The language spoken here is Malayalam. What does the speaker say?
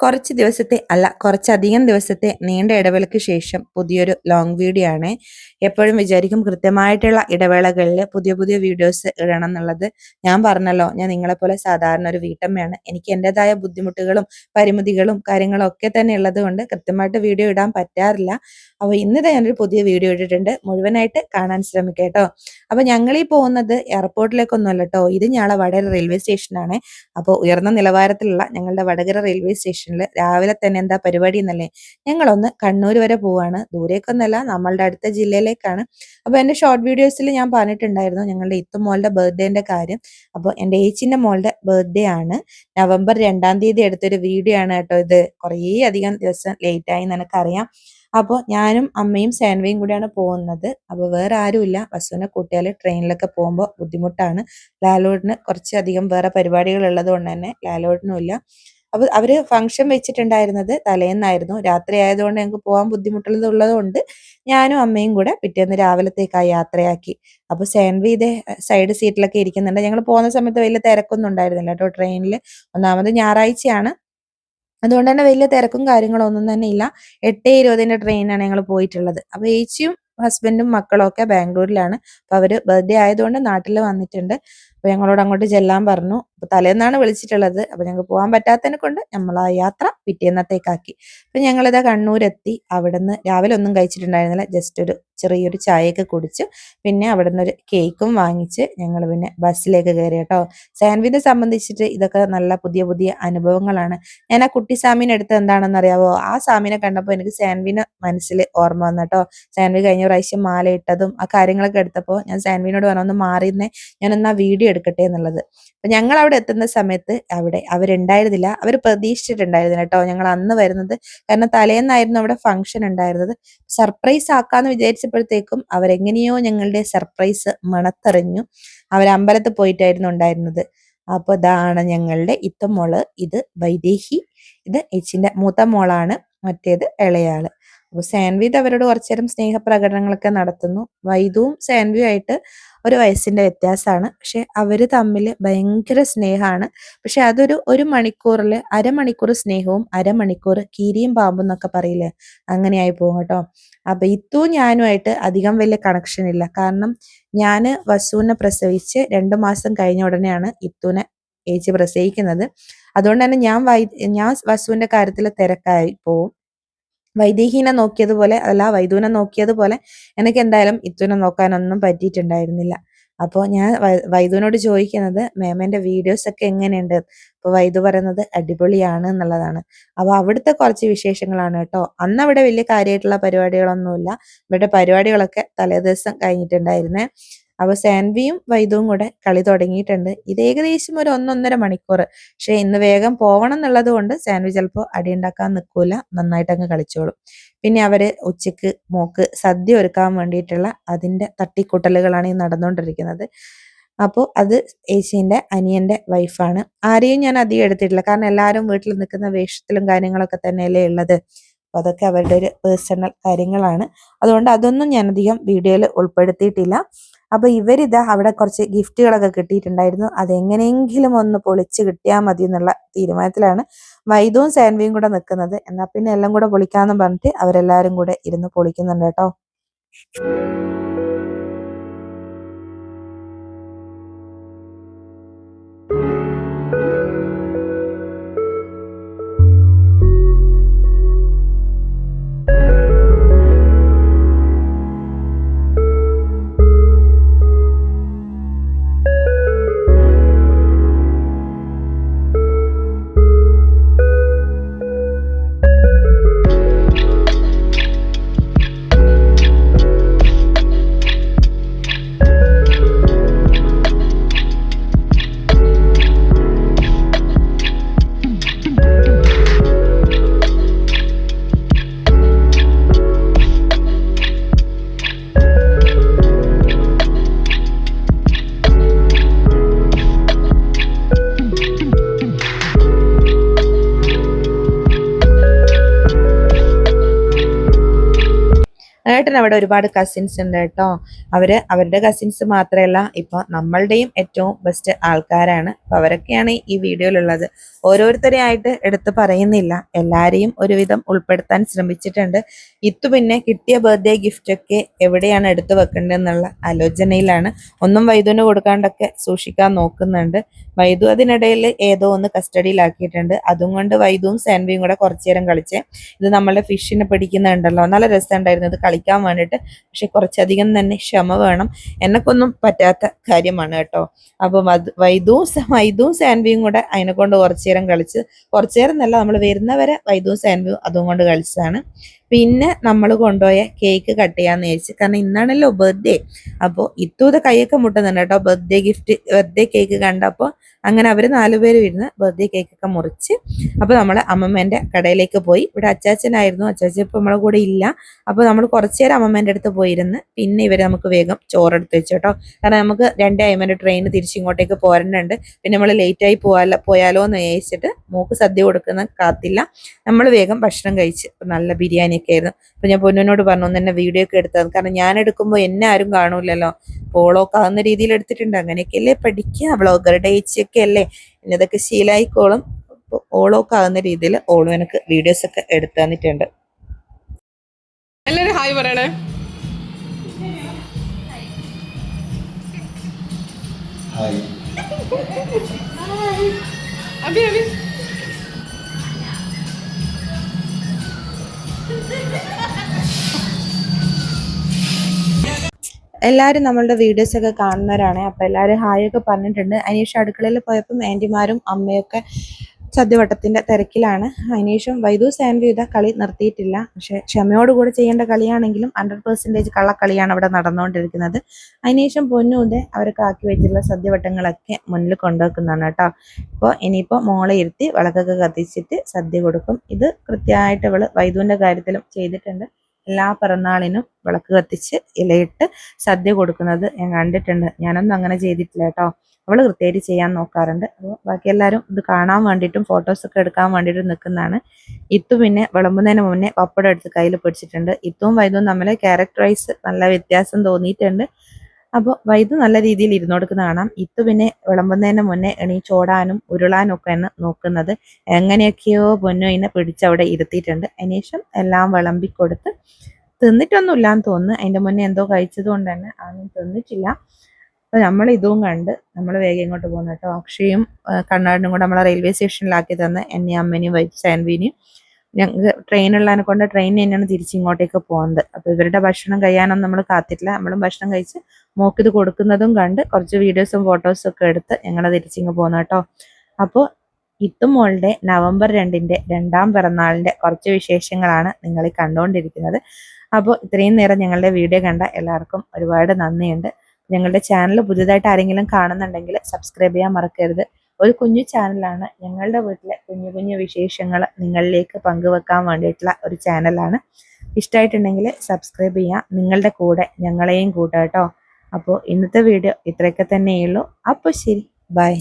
കുറച്ച് ദിവസത്തെ അല്ല കുറച്ചധികം ദിവസത്തെ നീണ്ട ഇടവേളയ്ക്ക് ശേഷം പുതിയൊരു ലോങ് വീഡിയോ ആണ്. എപ്പോഴും വിചാരിക്കും കൃത്യമായിട്ടുള്ള ഇടവേളകളിൽ പുതിയ പുതിയ വീഡിയോസ് ഇടണം എന്നുള്ളത്. ഞാൻ പറഞ്ഞല്ലോ ഞാൻ നിങ്ങളെപ്പോലെ സാധാരണ ഒരു വീട്ടമ്മയാണ്. എനിക്ക് എന്റെതായ ബുദ്ധിമുട്ടുകളും പരിമിതികളും കാര്യങ്ങളും ഒക്കെ തന്നെ ഉള്ളത് കൊണ്ട് കൃത്യമായിട്ട് വീഡിയോ ഇടാൻ പറ്റാറില്ല. അപ്പോൾ ഇന്ന് ഞാനൊരു പുതിയ വീഡിയോ ഇട്ടിട്ടുണ്ട്. മുഴുവനായിട്ട് കാണാൻ ശ്രമിക്കുക കേട്ടോ അപ്പോൾ ഞങ്ങളീ പോകുന്നത് എയർപോർട്ടിലേക്കൊന്നും അല്ലട്ടോ ഇത് ഞങ്ങളെ വടകര റെയിൽവേ സ്റ്റേഷനാണ് അപ്പോൾ ഉയർന്ന നിലവാരത്തിലുള്ള ഞങ്ങളുടെ വടകര റെയിൽവേ സ്റ്റേഷനിൽ രാവിലെ തന്നെ എന്താ പരിപാടി എന്നല്ലേ? ഞങ്ങളൊന്ന് കണ്ണൂർ വരെ പോവാണ്. ദൂരേക്കൊന്നല്ല നമ്മളുടെ അടുത്ത ജില്ലയിലേക്കാണ്. അപ്പോൾ എന്റെ ഷോർട്ട് വീഡിയോസിൽ ഞാൻ പറഞ്ഞിട്ടുണ്ടായിരുന്നു ഞങ്ങളുടെ ഇത്തു മോളുടെ ബർത്ത്ഡേന്റെ കാര്യം. അപ്പോൾ എന്റെ ഏച്ചിന്റെ മോളുടെ ബർത്ത്ഡേ ആണ്. നവംബർ രണ്ടാം തീയതി എടുത്തൊരു വീഡിയോ ആണ് കേട്ടോ ഇത്. കുറേ അധികം ദിവസം ലേറ്റായി നിനക്കറിയാം അപ്പോൾ ഞാനും അമ്മയും സാൻവയും കൂടിയാണ് പോകുന്നത്. അപ്പോൾ വേറെ ആരുമില്ല. വസുവിനെ കൂട്ടിയാൽ ട്രെയിനിലൊക്കെ പോകുമ്പോൾ ബുദ്ധിമുട്ടാണ്. ലാലോഡിന് കുറച്ചധികം വേറെ പരിപാടികൾ ഉള്ളത് കൊണ്ട് തന്നെ ഇല്ല അപ്പോൾ അവർ ഫംഗ്ഷൻ വെച്ചിട്ടുണ്ടായിരുന്നത് തലേന്നായിരുന്നു. രാത്രി ആയതുകൊണ്ട് ഞങ്ങൾക്ക് പോകാൻ ബുദ്ധിമുട്ടുള്ളത് കൊണ്ട് ഞാനും അമ്മയും കൂടെ പിറ്റേന്ന് രാവിലത്തേക്ക് ആ യാത്രയാക്കി. അപ്പോൾ സാൻവി സൈഡ് സീറ്റിലൊക്കെ ഇരിക്കുന്നുണ്ട്. ഞങ്ങൾ പോകുന്ന സമയത്ത് വലിയ തിരക്കൊന്നും ഉണ്ടായിരുന്നില്ല കേട്ടോ. ട്രെയിനിൽ ഒന്നാമത് ഞായറാഴ്ചയാണ്. അതുകൊണ്ട് തന്നെ വലിയ തിരക്കും കാര്യങ്ങളും ഒന്നും തന്നെ ഇല്ല. എട്ട് ഇരുപതിന്റെ ട്രെയിനാണ് ഞങ്ങൾ പോയിട്ടുള്ളത്. അപ്പൊ ഏച്ചിയും ഹസ്ബൻഡും മക്കളും ഒക്കെ ബാംഗ്ലൂരിലാണ്. അപ്പൊ അവർ ബർത്ത്ഡേ ആയതുകൊണ്ട് നാട്ടിൽ വന്നിട്ടുണ്ട്. അപ്പൊ ഞങ്ങളോട് അങ്ങോട്ട് ചെല്ലാൻ പറഞ്ഞു. അപ്പൊ തലേന്നാണ് വിളിച്ചിട്ടുള്ളത്. അപ്പൊ ഞങ്ങൾക്ക് പോകാൻ പറ്റാത്തതിനെ കൊണ്ട് നമ്മൾ ആ യാത്ര പിറ്റേന്നത്തേക്കാക്കി. അപ്പൊ ഞങ്ങളിതാ കണ്ണൂരെത്തി. അവിടുന്ന് രാവിലെ ഒന്നും കഴിച്ചിട്ടുണ്ടായിരുന്നില്ല. ജസ്റ്റ് ഒരു ചെറിയൊരു ചായയൊക്കെ കുടിച്ച് പിന്നെ അവിടുന്ന് ഒരു കേക്കും വാങ്ങിച്ച് ഞങ്ങൾ പിന്നെ ബസ്സിലേക്ക് കയറി കേട്ടോ. സാൻവിനെ സംബന്ധിച്ചിട്ട് ഇതൊക്കെ നല്ല പുതിയ പുതിയ അനുഭവങ്ങളാണ്. ഞാൻ ആ കുട്ടി സാമിനെ എടുത്ത് എന്താണെന്ന് അറിയാവോ ആ സാമിനെ കണ്ടപ്പോൾ എനിക്ക് സാൻവിനെ മനസ്സിൽ ഓർമ്മ വന്നു കേട്ടോ. സാൻവി കഴിഞ്ഞ പ്രാവശ്യം മാല ഇട്ടതും ആ കാര്യങ്ങളൊക്കെ എടുത്തപ്പോൾ ഞാൻ സാൻവിനോട് പറഞ്ഞു ഒന്ന് മാറിയിരുന്നേ. ഞാൻ എന്നാ വീഡിയോ എടുക്കട്ടെ എന്നുള്ളത്. അപ്പൊ ഞങ്ങൾ അവിടെ എത്തുന്ന സമയത്ത് അവിടെ അവരുണ്ടായിരുന്നില്ല. അവർ പ്രതീക്ഷിച്ചിട്ടുണ്ടായിരുന്നില്ല കേട്ടോ ഞങ്ങൾ അന്ന് വരുന്നത്. കാരണം തലേന്നായിരുന്നു അവിടെ ഫംഗ്ഷൻ ഉണ്ടായിരുന്നത്. സർപ്രൈസ് ആക്കാന്ന് വിചാരിച്ചപ്പോഴത്തേക്കും അവരെങ്ങനെയോ ഞങ്ങളുടെ സർപ്രൈസ് മണത്തെറിഞ്ഞു. അവർ അമ്പലത്തിൽ പോയിട്ടായിരുന്നു ഉണ്ടായിരുന്നത്. അപ്പൊ ഇതാണ് ഞങ്ങളുടെ ഇത്തമോൾ ഇത് വൈദേഹി. ഇത് എച്ചിന്റെ മൂത്ത മോളാണ്. മറ്റേത് ഇളയാൾ. അപ്പോൾ സാൻവിത് അവരോട് കുറച്ചു നേരം സ്നേഹപ്രകടനങ്ങളൊക്കെ നടത്തുന്നു. വൈദുവും സാൻവിയും ആയിട്ട് ഒരു വയസ്സിന്റെ വ്യത്യാസമാണ്. പക്ഷെ അവർ തമ്മിൽ ഭയങ്കര സ്നേഹമാണ്. പക്ഷെ അതൊരു ഒരു മണിക്കൂറിൽ അരമണിക്കൂർ സ്നേഹവും അരമണിക്കൂർ കീരിയും പാമ്പും എന്നൊക്കെ പറയില്ലേ? അങ്ങനെയായി പോകും കേട്ടോ. അപ്പൊ ഇത്തു ഞാനുമായിട്ട് അധികം വലിയ കണക്ഷൻ ഇല്ല. കാരണം ഞാൻ വസുവിനെ പ്രസവിച്ച് രണ്ടു മാസം കഴിഞ്ഞ ഉടനെയാണ് ഇത്തുവിനെ ഏച്ചി പ്രസവിക്കുന്നത്. അതുകൊണ്ട് തന്നെ ഞാൻ വൈ ഞാൻ വസുവിന്റെ കാര്യത്തിൽ തിരക്കായി പോവും. വൈദേഹീനെ നോക്കിയതുപോലെ അല്ല വൈദൂനെ നോക്കിയതുപോലെ എനിക്ക് എന്തായാലും ഇത്തുവിനെ നോക്കാനൊന്നും പറ്റിയിട്ടുണ്ടായിരുന്നില്ല. അപ്പോൾ ഞാൻ വൈദുവിനോട് ചോദിക്കുന്നത് മേമന്റെ വീഡിയോസ് ഒക്കെ എങ്ങനെയുണ്ട്? അപ്പോൾ വൈദു പറയുന്നത് അടിപൊളിയാണ് എന്നുള്ളതാണ്. അപ്പോൾ അവിടുത്തെ കുറച്ച് വിശേഷങ്ങളാണ് കേട്ടോ. അന്ന് അവിടെ വലിയ കാര്യമായിട്ടുള്ള പരിപാടികളൊന്നുമില്ല. ഇവിടെ പരിപാടികളൊക്കെ തലേദിവസം കഴിഞ്ഞിട്ടുണ്ടായിരുന്നേ. അപ്പൊ സാൻവിയും വൈദവും കൂടെ കളി തുടങ്ങിയിട്ടുണ്ട്. ഇത് ഏകദേശം ഒരു ഒന്നൊന്നര മണിക്കൂർ പക്ഷെ ഇന്ന് വേഗം പോകണം എന്നുള്ളത് കൊണ്ട് സാൻവി ചിലപ്പോൾ അടിയുണ്ടാക്കാൻ നിൽക്കൂല നന്നായിട്ട് അങ്ങ് കളിച്ചോളും. പിന്നെ അവർ ഉച്ചയ്ക്ക് മോക്ക് സദ്യ ഒരുക്കാൻ വേണ്ടിയിട്ടുള്ള അതിന്റെ തട്ടിക്കൂട്ടലുകളാണ് ഈ നടന്നുകൊണ്ടിരിക്കുന്നത്. അപ്പോൾ അത് ഏച്ചീന്റെ അനിയന്റെ വൈഫാണ് ആരെയും ഞാൻ അധികം എടുത്തിട്ടില്ല. കാരണം എല്ലാവരും വീട്ടിൽ നിൽക്കുന്ന വേഷത്തിലും കാര്യങ്ങളൊക്കെ തന്നെയല്ലേ ഉള്ളത്. അപ്പോൾ അതൊക്കെ അവരുടെ ഒരു പേഴ്സണൽ കാര്യങ്ങളാണ്. അതുകൊണ്ട് അതൊന്നും ഞാൻ അധികം വീഡിയോയിൽ ഉൾപ്പെടുത്തിയിട്ടില്ല. അപ്പോൾ ഇവരിതാ അവിടെ കുറച്ച് ഗിഫ്റ്റുകളൊക്കെ കിട്ടിയിട്ടുണ്ടായിരുന്നു. അതെങ്ങനെയെങ്കിലും ഒന്ന് പൊളിച്ച് കിട്ടിയാൽ മതി എന്നുള്ള തീരുമാനത്തിലാണ് വൈദവും സാൻവിയും കൂടെ നിൽക്കുന്നത്. എന്നാൽ പിന്നെ എല്ലാം കൂടെ പൊളിക്കാമെന്ന് പറഞ്ഞിട്ട് അവരെല്ലാവരും കൂടെ ഇരുന്ന് പൊളിക്കുന്നുണ്ട് കേട്ടോ. പൊന്നുവേട്ടന് അവിടെ ഒരുപാട് കസിൻസ് ഉണ്ട് കേട്ടോ. അവർ അവരുടെ കസിൻസ് മാത്രമല്ല ഇപ്പൊ നമ്മളുടെയും ഏറ്റവും ബെസ്റ്റ് ആൾക്കാരാണ്. അപ്പൊ അവരൊക്കെയാണ് ഈ വീഡിയോയിലുള്ളത്. ഓരോരുത്തരെ ആയിട്ട് എടുത്ത് പറയുന്നില്ല. എല്ലാരെയും ഒരുവിധം ഉൾപ്പെടുത്താൻ ശ്രമിച്ചിട്ടുണ്ട്. ഇത്തു പിന്നെ കിട്ടിയ ബർത്ത്ഡേ ഗിഫ്റ്റ് ഒക്കെ എവിടെയാണ് എടുത്തു വെക്കേണ്ടതെന്നുള്ള ആലോചനയിലാണ്. ഒന്നും വൈദ്യുവിന് കൊടുക്കാണ്ടൊക്കെ സൂക്ഷിക്കാൻ നോക്കുന്നുണ്ട്. വൈദു അതിനിടയിൽ ഏതോ ഒന്ന് കസ്റ്റഡിയിലാക്കിയിട്ടുണ്ട്. അതും കൊണ്ട് വൈദുവും സാൻവിയും കൂടെ കുറച്ചു നേരം കളിച്ചേ. ഇത് നമ്മളെ ഫിഷിനെ പിടിക്കുന്നുണ്ടല്ലോ. നല്ല രസമുണ്ടായിരുന്നു. ഇത് കളിക്കാൻ വേണ്ടിയിട്ട് പക്ഷെ കുറച്ചധികം തന്നെ ക്ഷമ വേണം. എന്നെക്കൊന്നും പറ്റാത്ത കാര്യമാണ് കേട്ടോ. അപ്പൊ വൈദ്യവും വൈദ്യവും സാൻവിയും കൂടെ അതിനെ കൊണ്ട് കുറച്ചു നേരം കളിച്ച് കുറച്ചു നേരം എന്നല്ല നമ്മൾ വരുന്നവരെ വൈദ്യവും സാൻവിയും അതും കൊണ്ട് കളിച്ചതാണ്. പിന്നെ നമ്മൾ കൊണ്ടുപോയ കേക്ക് കട്ട് ചെയ്യാന്ന് വിചാരിച്ചു കാരണം ഇന്നാണല്ലോ ബർത്ത്ഡേ അപ്പോൾ ഇത്തൂത കൈയൊക്കെ മുട്ടുന്നുണ്ട് കേട്ടോ. ബർത്ത്ഡേ ഗിഫ്റ്റ് ബർത്ത്ഡേ കേക്ക് കണ്ടപ്പോൾ അങ്ങനെ അവർ നാലുപേരും ഇരുന്ന് ബർത്ത്ഡേ കേക്കൊക്കെ മുറിച്ച് അപ്പോൾ നമ്മൾ അമ്മമ്മേന്റെ കടയിലേക്ക് പോയി. ഇവിടെ അച്ചാച്ചനായിരുന്നു അച്ചാച്ചൻ ഇപ്പോൾ നമ്മളെ കൂടെ ഇല്ല. അപ്പോൾ നമ്മൾ കുറച്ചു നേരം അമ്മമ്മേന്റെ അടുത്ത് പോയിരുന്ന് പിന്നെ ഇവർ നമുക്ക് വേഗം ചോറെടുത്ത് വെച്ചു കേട്ടോ. കാരണം നമുക്ക് രണ്ടേ അമ്മേന്റെ ട്രെയിൻ തിരിച്ചിങ്ങോട്ടേക്ക് പോരണ്ടുണ്ട് പിന്നെ നമ്മൾ ലേറ്റായി പോയാലോ പോയാലോ എന്ന് വിചാരിച്ചിട്ട് മൂക്ക് സദ്യ കൊടുക്കുന്ന കാത്തില്ല. നമ്മൾ വേഗം ഭക്ഷണം കഴിച്ച് നല്ല ബിരിയാണിയൊക്കെ ആയിരുന്നു. അപ്പോൾ ഞാൻ പൊന്നിനോട് പറഞ്ഞു തന്നെ വീഡിയോ ഒക്കെ എടുത്തത് കാരണം ഞാൻ എടുക്കുമ്പോൾ എന്നെ ആരും കാണൂലല്ലോ ആകുന്ന രീതിയിൽ എടുത്തിട്ടുണ്ട്. അങ്ങനെയൊക്കെയല്ലേ പഠിക്കുക വ്ളോഗറുടെ ഏച്ചിയൊക്കെ അല്ലേ? ഇന്നതൊക്കെ ശീലായിക്കോളും. ഓളോക്കാവുന്ന രീതിയിൽ ഓളും എനിക്ക് വീഡിയോസൊക്കെ എടുത്തു തന്നിട്ടുണ്ട്. ഹായ് പറയണേ. ഹായ്. അഭി അബി. എല്ലാവരും നമ്മളുടെ വീഡിയോസ് ഒക്കെ കാണുന്നവരാണ്. അപ്പോൾ എല്ലാവരും ഹായ് ഒക്കെ പറഞ്ഞിട്ടുണ്ട്. അനീഷ് അടുക്കളയിൽ പോയപ്പം ആന്റിമാരും അമ്മയൊക്കെ സദ്യവട്ടത്തിന്റെ തിരക്കിലാണ്. അതിനുശേഷം വൈദു സാൻവിത കളി നിർത്തിയിട്ടില്ല. പക്ഷേ ക്ഷമയോടുകൂടെ ചെയ്യേണ്ട കളിയാണെങ്കിലും ഹൺഡ്രഡ് പെർസെന്റേജ് കള്ളക്കളിയാണ് അവിടെ നടന്നുകൊണ്ടിരിക്കുന്നത്. അതിനുശേഷം പൊന്നൂതെ അവർക്ക് ആക്കി വെച്ചിട്ടുള്ള സദ്യവട്ടങ്ങളൊക്കെ മുന്നിൽ കൊണ്ടുവെക്കുന്നതാണ് കേട്ടോ. ഇപ്പോൾ ഇനിയിപ്പോൾ മോളെ ഇരുത്തി വിളക്കൊക്കെ കത്തിച്ചിട്ട് സദ്യ കൊടുക്കും. ഇത് കൃത്യമായിട്ട് ഇവൾ വൈദുവിന്റെ കാര്യത്തിലും ചെയ്തിട്ടുണ്ട്. എല്ലാ പിറന്നാളിനും വിളക്ക് കത്തിച്ച് ഇലയിട്ട് സദ്യ കൊടുക്കുന്നത് ഞാൻ കണ്ടിട്ടുണ്ട്. ഞാനൊന്നും അങ്ങനെ ചെയ്തിട്ടില്ല കേട്ടോ. അവൾ കൃത്യമായിട്ട് ചെയ്യാൻ നോക്കാറുണ്ട്. അപ്പോൾ ബാക്കി എല്ലാവരും ഇത് കാണാൻ വേണ്ടിയിട്ടും ഫോട്ടോസൊക്കെ എടുക്കാൻ വേണ്ടിയിട്ടും നിൽക്കുന്നതാണ്. ഇത്തു പിന്നെ വിളമ്പുന്നതിന് മുന്നേ പപ്പടം എടുത്ത് കയ്യിൽ പിടിച്ചിട്ടുണ്ട്. ഇത്തും വൈദ്യവും തമ്മിൽ ക്യാരക്ടറൈസ് നല്ല വ്യത്യാസം തോന്നിയിട്ടുണ്ട്. അപ്പോൾ വൈദ്യു നല്ല രീതിയിൽ ഇരുന്നോടുക്ക് കാണാം. ഇത്തു പിന്നെ വിളമ്പുന്നതിന് മുന്നേ എണീച്ചോടാനും ഉരുളാനും ഒക്കെയാണ് നോക്കുന്നത്. എങ്ങനെയൊക്കെയോ പൊന്നു ഇതിനെ പിടിച്ചവിടെ ഇരുത്തിയിട്ടുണ്ട്. അതിനുശേഷം എല്ലാം വിളമ്പിക്കൊടുത്ത് തിന്നിട്ടൊന്നുമില്ലാന്ന് തോന്നുന്നു. അതിന്റെ മുന്നേ എന്തോ കഴിച്ചത് കൊണ്ട് തന്നെ അതൊന്നും തിന്നിട്ടില്ല. അപ്പോൾ നമ്മൾ ഇതും കണ്ട് നമ്മൾ വേഗം ഇങ്ങോട്ട് പോകുന്നു കേട്ടോ. അക്ഷയും കണ്ണാടിനും കൂടെ നമ്മളെ റെയിൽവേ സ്റ്റേഷനിലാക്കി തന്ന എന്നെ അമ്മനെയും വൈറ്റ് സാൻവിനെയും ഞങ്ങൾക്ക് ട്രെയിനുള്ളതിനെ കൊണ്ട് ട്രെയിൻ തന്നെയാണ് തിരിച്ച് ഇങ്ങോട്ടേക്ക് പോകുന്നത് അപ്പോൾ ഇവരുടെ ഭക്ഷണം കഴിയാനൊന്നും നമ്മൾ കാത്തിട്ടില്ല. നമ്മളും ഭക്ഷണം കഴിച്ച് മോക്ക് ഇത് കൊടുക്കുന്നതും കണ്ട് കുറച്ച് വീഡിയോസും ഫോട്ടോസും ഒക്കെ എടുത്ത് ഞങ്ങൾ തിരിച്ചിങ്ങ് പോകുന്നു കേട്ടോ. അപ്പോൾ ഇത്തുമോളുടെ നവംബർ രണ്ടിന്റെ രണ്ടാം പിറന്നാളിന്റെ കുറച്ച് വിശേഷങ്ങളാണ് നിങ്ങൾ കണ്ടുകൊണ്ടിരിക്കുന്നത് അപ്പോൾ ഇത്രയും നേരം ഞങ്ങളുടെ വീഡിയോ കണ്ട എല്ലാവർക്കും ഒരുപാട് നന്ദിയുണ്ട്. ഞങ്ങളുടെ ചാനൽ പുതിയതായിട്ട് ആരെങ്കിലും കാണുന്നുണ്ടെങ്കിൽ സബ്സ്ക്രൈബ് ചെയ്യാൻ മറക്കരുത്. ഒരു കുഞ്ഞു ചാനലാണ്. ഞങ്ങളുടെ വീട്ടിലെ കുഞ്ഞു കുഞ്ഞു വിശേഷങ്ങൾ നിങ്ങളിലേക്ക് പങ്കുവെക്കാൻ വേണ്ടിയിട്ടുള്ള ഒരു ചാനലാണ്. ഇഷ്ടമായിട്ടുണ്ടെങ്കിൽ സബ്സ്ക്രൈബ് ചെയ്യുക നിങ്ങളുടെ കൂടെ ഞങ്ങളെയും കൂട്ടാം കേട്ടോ. അപ്പോൾ ഇന്നത്തെ വീഡിയോ ഇത്രയൊക്കെ തന്നെയുള്ളൂ അപ്പോൾ ശരി. ബൈ